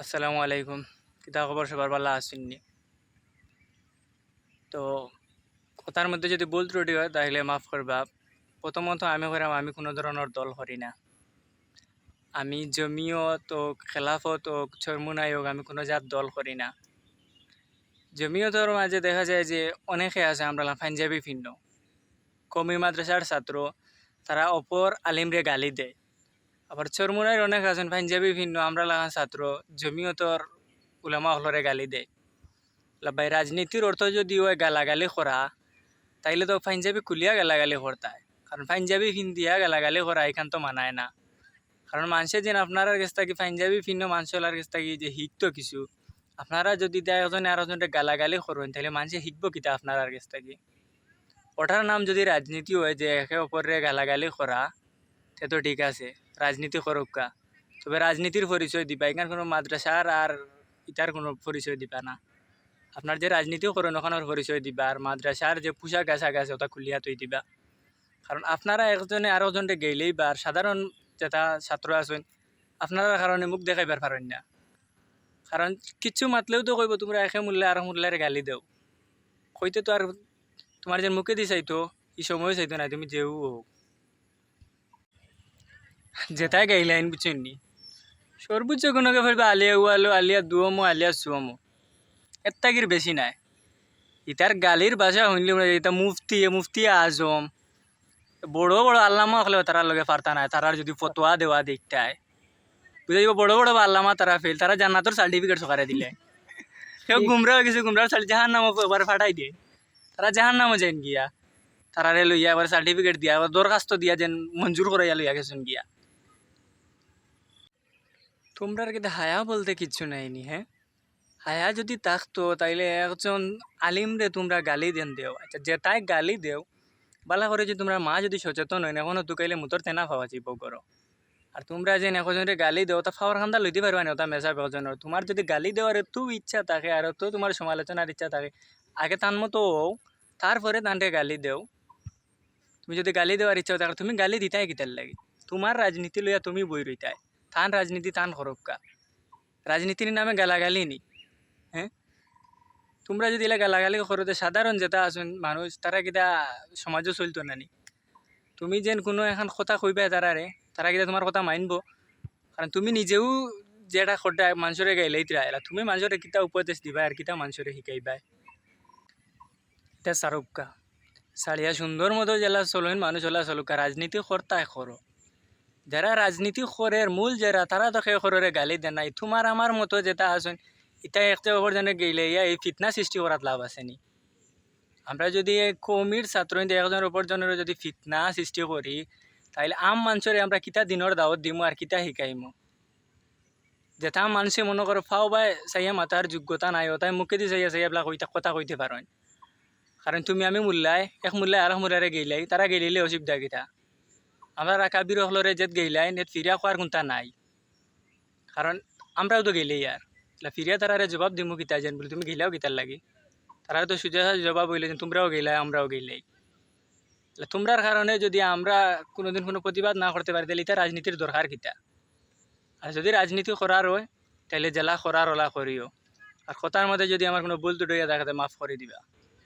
আসসালামু আলাইকুম। কিতা খবর সবার ভালো আসেননি। তো কথার মধ্যে যদি ভুল ত্রুটি হয়, তাহলে মাফ করবা। প্রথমত আমি করাম আমি কোনো ধরনের দল করি না। আমি জমিয়ত হোক খেলাফত হোক চরমুনাই হোক আমি কোনো জাত দল করি না। জমিয়তর মাঝে দেখা যায় যে, অনেকে আছে, আমরা পাঞ্জাবি ভিন্ন। কমি মাদ্রাসার ছাত্র, তারা অপর আলিমরে গালি দেয়। আবার চরমুনাইর অনেক আছেন, পাঞ্জাবি ভিন্ন আমরা লাগান ছাত্র, জমিয়তর উলামা হলরে গালি দেয়। ভাই, রাজনীতির অর্থ যদি হয় গালাগালি করা তাইলে তো পাঞ্জাবি কুলিয়া গালাগালি করতায় কারণ পাঞ্জাবি ফিন্দিয়া গালাগালি করা এখান তো মানায় না। কারণ মানুষে যেন আপনার কাছ থেকে পাঞ্জাবি ভিন্ন মানুষের কাছ থেকে যে শিখতো কিছু। আপনারা যদি দেয় এজনে আর এজনে গালাগালি করেন তাহলে মানুষে শিখব কিতা আপনার কাছ থেকে। ওটার নাম যদি রাজনীতি হয় যে একে অপরে গালাগালি করা সে তো ঠিক আছে। রাজনীতি করুকা তবে রাজনীতির পরিচয় দিবা এখানে কোনো মাদ্রাসার আর ইটার কোনো পরিচয় দিবা না। আপনার যে রাজনীতিও করেন ওখানের পরিচয় দিবা, আর মাদ্রাসার যে পোশাক আশাক আছে, ওটা খুলিয়া তুই দিবা। কারণ আপনারা একজনে আরও জনকে গেলেই বা, আর সাধারণ যেটা ছাত্র আছেন, আপনারা কারণে মুখ দেখাইবার পারেন না। কারণ কিচ্ছু মাতলেও তো কইব, তোমরা একে মূল্যে আর মূল্যের গালি দেও। কইতে তো আর তোমার যে মুখে দি চাইতো ই সময় চাইতো না, তুমি যেও হোক। যেটাই গাইলাইন বুঝছেন নি? সর্বোচ্চ কোনোকে ফেলবে আলিয়া উয়ালো আলিয়া দুয়মো, আলিয়া সুয়মো এর তাগির বেশি নাই। ইতার গালির ভাষা শুনলি মনে এটা মুফতি মুফতি আজম। বড় বড় আল্লামা হলেও তারার লগে পারতা নাই। তারার যদি ফতোয়া দেওয়া দেখতায় বুঝে যাব বড় বড় আল্লামা তারা ফেল। তারা জান্নাতর সার্টিফিকেট সকারে দিলে। কেউ গুমরা গেছে গুমরার সার্টি জাহান নামও এবার ফাটাই দিয়ে। তারা জাহান নামও যেন গিয়া। তারারে লইয়া এবার সার্টিফিকেট দিয়া এবার দরখাস্ত দিয়া যেন মঞ্জুর করাইয়া লইয়া গেছেন গিয়া। তোমরার কিন্তু হায়া বলতে কিচ্ছু নাইনি হ্যাঁ? হায়া যদি থাকতো, তাইলে একজন আলিমরে তোমরা গালি দেন দেও। আচ্ছা যে যেটাই গালি দেও, বালা করে যে তোমরা মা যদি সচেতন হয় না এখনও তুকাইলে মুতর তেনা খাওয়া চিপ করো আর তোমরা যে একজনের গালি দেও, তা খাওয়ার খান্দা লইতে পারবা না ওটা মেসা বেজনের তোমার যদি গালি দেওয়ার একটু ইচ্ছা থাকে, আর তো তোমার সমালোচনার ইচ্ছা থাকে, আগে তার মতো হও, তারপরে তানকে গালি দেও। তুমি যদি গালি দেওয়ার ইচ্ছা থাকে তুমি গালি দিতাই কিতার লাগে? তোমার রাজনীতি লইয়া তুমি বই রইতাই। তান রাজনীতি তান খরক্কা রাজনীতির নামে গালাগালি নি হ্যাঁ তোমরা যদি এলা গালাগালি করো তো সাধারণ যেটা আছেন মানুষ তারা কিতা সমাজও চলতো না নি তুমি যেন কোনো এখন কথা কইবা তারারে তারা কিতা তোমার কথা মানব কারণ তুমি নিজেও যেটা সদায় মানুষরে গাইলেই এলা তুমি মানুষরে কিতা উপদেশ দিবা আর কিতা মানুষরে শিকাইবা এটা সারুক্কা সারিয়া সুন্দর মতো জেলা চলেন মানুষ ওলা চলুকা রাজনীতি করতাই করো যারা রাজনীতি করে মূল যারা তারা তো সেই সররে গালি দেন নাই তোমার আমার মতো যেটা আছেন এটা একটা ওপর যেন গেলে ইয়া এই ফিতনা সৃষ্টি করার লাভ আছে নি? আমরা যদি কমির ছাত্র একজনের অপরজনের যদি ফিতনা সৃষ্টি করি তাহলে আম মানুষরে আমরা কিতা দিনের দাওয়াত দিমু আর কিতা শিকাইমু? যেটা মানুষে মনে করো ফাও বা চাইয়া মাতার যোগ্যতা নাই ওটাই মুখে দি চাইয়া চাইয়া কইতা, কথা কইতে পারেন কারণ তুমি আমি মূল্যায় এক মূল্যায় আর মূল্যারে গেলাই তারা গেলিলে অসুবিধা কিতা। আমরা কাবির হলরে যেত গেলাই নেট ফিরিয়া কোয়ার কোনটা নাই। কারণ আমরাও তো গেলেই আর। ফিরিয়া তারারে জবাব দিমু কিতা যেন বলে, তুমি গেলাও কিতার লাগি। তারা তো সুজা জবাব হইলে যে তোমরাও গেলাই আমরাও গেলাই তোমরার কারণে যদি আমরা কোনোদিন কোনো প্রতিবাদ না করতে পারি, তাহলে এটা রাজনীতির দরকার কিতা? আর যদি রাজনীতি করার হয়, তাহলে জেলা করার ওলা করিও। আর কথার মধ্যে যদি আমার কোনো ভুল ত্রুটি থাকে মাফ করে দিবা।